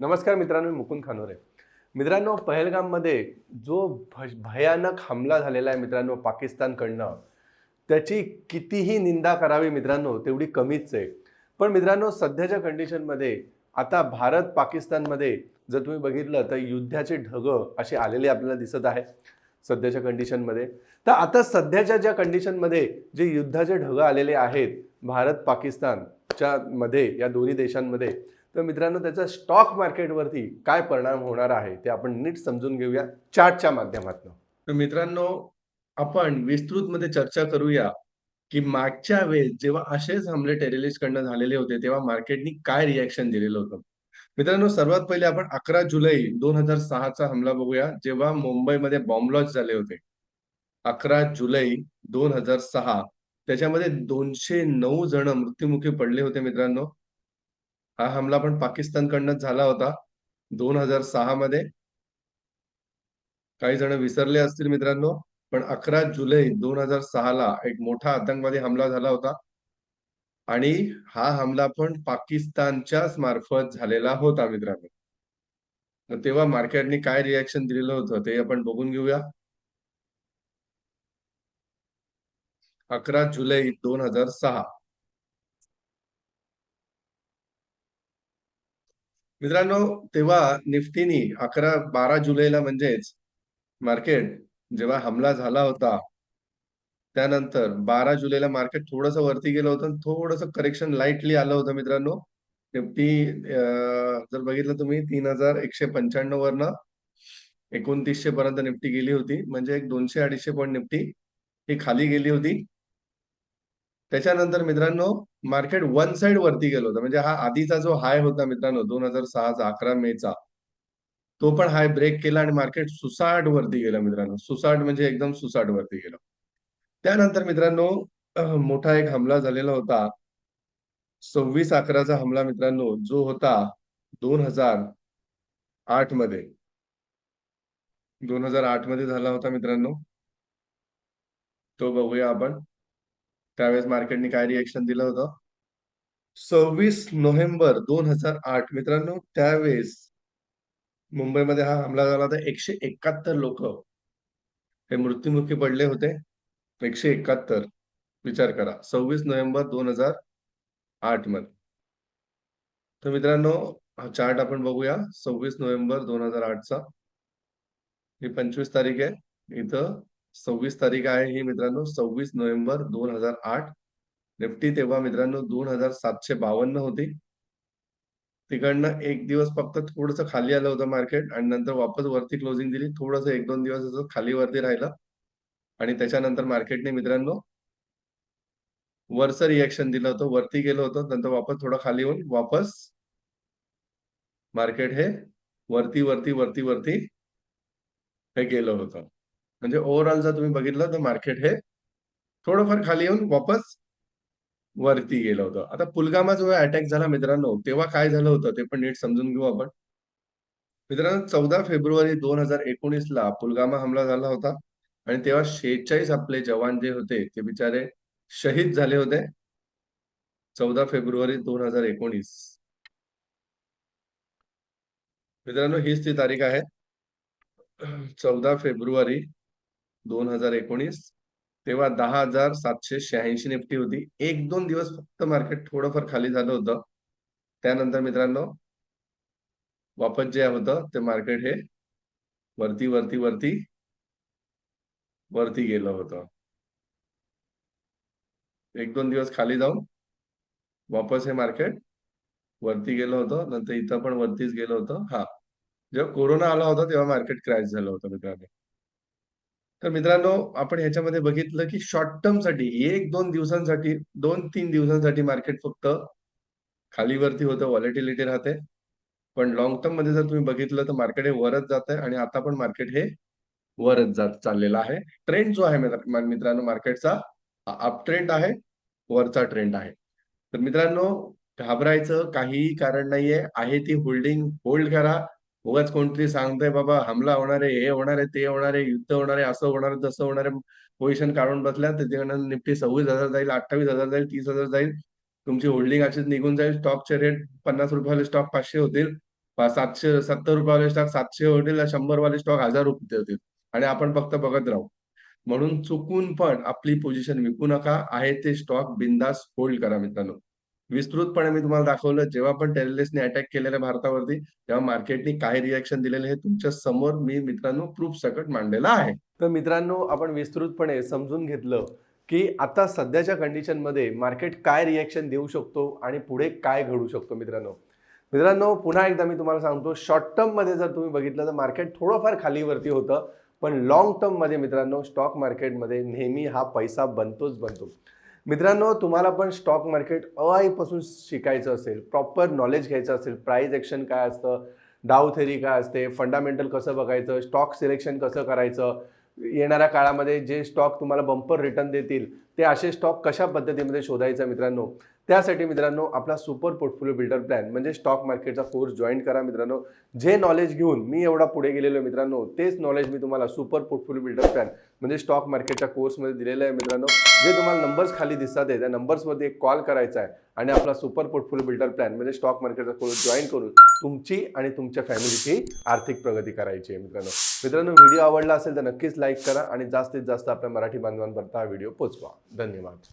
नमस्कार मित्रांनो मी मुकुंद खानोरे. मित्रांनो पहलगाममध्ये जो भ भयानक हमला झालेला आहे मित्रांनो पाकिस्तानकडनं त्याची कितीही निंदा करावी मित्रांनो तेवढी कमीच आहे. पण मित्रांनो सध्याच्या कंडिशनमध्ये आता भारत पाकिस्तानमध्ये जर तुम्ही बघितलं तर युद्धाचे ढगं असे आलेले आपल्याला दिसत आहे सध्याच्या कंडिशनमध्ये तर आता सध्याच्या ज्या कंडिशनमध्ये जे युद्धाचे ढगं आलेले आहेत भारत पाकिस्तानच्या मध्ये या दोन्ही देशांमध्ये तर मित्रांनो त्याचा स्टॉक मार्केटवरती काय परिणाम होणार आहे ते आपण नीट समजून घेऊया चार्टच्या माध्यमातून. तर मित्रांनो आपण विस्तृतमध्ये चर्चा करूया की मागच्या वेळेस जेव्हा असेच हमले टेररिस्ट कडनं झालेले होते तेव्हा मार्केटनी काय रिॲक्शन दिलेलं होतं? मित्रांनो सर्वात पहिले आपण अकरा जुलै दोन हजार सहाचा हमला बघूया जेव्हा मुंबईमध्ये बॉम्बलॉच झाले होते. अकरा जुलै दोन हजार सहा त्याच्यामध्ये दोनशे नऊ जण मृत्युमुखी पडले होते मित्रांनो. हा हमला पण पाकिस्तानकडनं झाला होता. दोन हजार सहा मध्ये. काही जण विसरले असतील मित्रांनो पण अकरा जुलै दोन हजार सहा ला एक मोठा आतंकवादी हमला झाला होता. आणि हा हमला पण पाकिस्तानच्याच मार्फत झालेला होता मित्रांनो. तेव्हा मार्केटने काय रिॲक्शन दिलेलं होतं ते आपण बघून घेऊया. अकरा जुलै दोन हजार सहा. मित्रांनो तेव्हा निफ्टीनी अकरा बारा जुलैला म्हणजेच मार्केट जेव्हा हमला झाला होता त्यानंतर बारा जुलैला मार्केट थोडंसं वरती गेलं होतं थोडंसं करेक्शन लाईटली आलं होतं मित्रांनो. निफ्टी जर बघितलं तुम्ही तीन हजार एकशे पंच्याण्णव वरनं एकोणतीसशे पर्यंत निफ्टी गेली होती. म्हणजे एक दोनशे अडीचशे पॉईंट निफ्टी ही खाली गेली होती. त्याच्यानंतर मित्रांनो मार्केट वन साइड वरती गेलो होतं. म्हणजे हा आधीचा जो हाय होता मित्रांनो दोन हजार सहाचा अकरा मेचा तो पण हाय ब्रेक केला आणि मार्केट सुसाट वरती गेलं मित्रांनो. सुसाट म्हणजे एकदम सुसाट वरती गेलं. त्यानंतर मित्रांनो मोठा एक हमला झालेला होता. सव्वीस अकराचा हमला मित्रांनो जो होता दोन हजार आठमध्ये दोन हजार आठमध्ये झाला होता मित्रांनो. तो बघूया आपण. त्यावेळेस मार्केटने काय रिएक्शन दिलं होतं? सव्वीस नोव्हेंबर दोन हजार आठ मित्रांनो त्यावेळेस मुंबईमध्ये हा हमला झाला होता. एकशे एकाहत्तर लोक हे मृत्युमुखी पडले होते. एकशे एकाहत्तर. विचार करा. सव्वीस नोव्हेंबर दोन हजार आठमध्ये. तर मित्रांनो हा चार्ट आपण बघूया. सव्वीस नोव्हेंबर दोन हजार आठचा. ही पंचवीस तारीख आहे. इथं सव्वीस तारीख आहे ही मित्रांनो. सव्वीस नोव्हेंबर दोन हजार आठ. निफ्टी तेव्हा मित्रांनो दोन हजार सातशे बावन्न होती. तिकडनं एक दिवस फक्त थोडस खाली आलं होतं मार्केट आणि नंतर वापस वरती क्लोजिंग दिली. थोडस एक दोन दिवस असं खाली वरती राहिलं. आणि त्याच्यानंतर मार्केटने मित्रांनो वरचं रिएक्शन दिलं होतं. वरती गेलं होतं. नंतर वापस थोडं खाली येऊन वापस मार्केट हे वरती वरती वरती वरती हे गेलं होतं. म्हणजे ओव्हरऑल जर तुम्ही बघितलं तर मार्केट हे थोडंफार खाली येऊन वापस वरती गेलं होतं. आता पुलगामा जो अटॅक झाला मित्रांनो तेव्हा काय झालं होतं ते पण नीट समजून घेऊ आपण. मित्रांनो चौदा फेब्रुवारी दोन हजार एकोणीस ला पुलगामा हमला झाला होता आणि तेव्हा शेहेचाळीस आपले जवान जे होते ते बिचारे शहीद झाले होते. चौदा फेब्रुवारी दोन हजार एकोणीस. मित्रांनो हीच ती तारीख आहे. चौदा फेब्रुवारी दोन हजार एकोणीस तेव्हा दहा हजार सातशे शहाऐंशी निफ्टी होती. एक दोन दिवस फक्त मार्केट थोडंफार खाली झालं होतं. त्यानंतर मित्रांनो वापस जे होतं ते मार्केट हे वरती वरती वरती वरती गेलं होतं. एक दोन दिवस खाली जाऊन वापस हे मार्केट वरती गेलं होतं. नंतर इथं पण वरतीच गेलं होतं. हा जेव्हा कोरोना आला होता तेव्हा मार्केट क्रॅश झालं होतं मित्रांनो. तर मित्रांनो आपण ह्याच्यामध्ये बघितलं की शॉर्ट टर्मसाठी एक दोन दिवसांसाठी दोन तीन दिवसांसाठी मार्केट फक्त खाली वरती होतं व्हॉलेटिलिटी राहते. पण लॉंग टर्ममध्ये जर तुम्ही बघितलं तर मार्केट हे वरच जात आहे आणि आता पण मार्केट हे वरच जात चाललेला आहे. ट्रेंड जो आहे मित्रांनो मार्केटचा अप ट्रेंड आहे वरचा ट्रेंड आहे. तर मित्रांनो घाबरायचं काहीही कारण नाहीये. आहे ती होल्डिंग होल्ड करा. उगाच कोणतरी सांगतंय बाबा हमला होणार आहे हे होणार आहे ते होणार आहे युद्ध होणार आहे असं होणार आहे तसं होणार आहे. पोझिशन काढून बसल्या त्याच्याकडनं निफ्टी सव्वीस हजार जाईल अठ्ठावीस हजार जाईल तीस हजार जाईल. तुमची होल्डिंग अशीच निघून जाईल. स्टॉकचे रेट पन्नास रुपयाला स्टॉक पाचशे होतील. सातशे सत्तर रुपयावाले स्टॉक सातशे होतील शंभर वाले स्टॉक हजार रुपये होतील. आणि आपण फक्त बघत राहू. म्हणून चुकून पण आपली पोझिशन विकू नका. आहे ते स्टॉक बिंदास होल्ड करा मित्रांनो. विस्तृतपणे मी तुम्हाला दाखवलं जेव्हा पण टेररिस्टने अटॅक केलेल्या भारतावरती तेव्हा मार्केटनी काय रिॲक्शन दिलेले हे तुमच्यासमोर मी मित्रांनो प्रूफ सकट मांडलेला आहे. तर मित्रांनो आपण विस्तृतपणे समजून घेतलं की आता सध्याच्या कंडिशनमध्ये मार्केट काय रिॲक्शन देऊ शकतो आणि पुढे काय घडू शकतो मित्रांनो. मित्रांनो पुन्हा एकदा मी तुम्हाला सांगतो शॉर्ट टर्ममध्ये जर तुम्ही बघितलं तर मार्केट थोडंफार खालीवरती होतं पण लॉंग टर्ममध्ये मित्रांनो स्टॉक मार्केटमध्ये नेहमी हा पैसा बनतोच बनतो. मित्रांनो तुम्हाला पण स्टॉक मार्केट अआईपासून शिकायचं असेल प्रॉपर नॉलेज घ्यायचं असेल प्राईज ॲक्शन काय असतं डाव थेरी काय असते फंडामेंटल कसं बघायचं स्टॉक सिलेक्शन कसं करायचं येणाऱ्या काळामध्ये जे स्टॉक तुम्हाला बंपर रिटर्न देतील ते असे स्टॉक कशा पद्धतीमध्ये शोधायचं मित्रांनो? त्यासाठी मित्रांनो आपला सुपर पोर्टफोलिओ बिल्डर प्लॅन म्हणजे स्टॉक मार्केटचा कोर्स जॉईन करा मित्रांनो. जे नॉलेज घेऊन मी एवढा पुढे गेलेलो आहे मित्रांनो तेच नॉलेज मी तुम्हाला सुपर पोर्टफोलिओ बिल्डर प्लॅन म्हणजे स्टॉक मार्केटच्या कोर्समध्ये दिलेलं आहे मित्रांनो. जे तुम्हाला नंबर्स खाली दिसतात आहे त्या नंबर्समध्ये एक कॉल करायचा आहे आणि आपला सुपर पोर्टफोलिओ बिल्डर प्लॅन म्हणजे स्टॉक मार्केटचा कोर्स जॉईन करून तुमची आणि तुमच्या फॅमिलीची आर्थिक प्रगती करायची आहे मित्रांनो. मित्रांनो व्हिडिओ आवडला असेल तर नक्कीच लाईक करा आणि जास्तीत जास्त आपल्या मराठी बांधवांपर्यंत हा व्हिडिओ पोचवा. धन्यवाद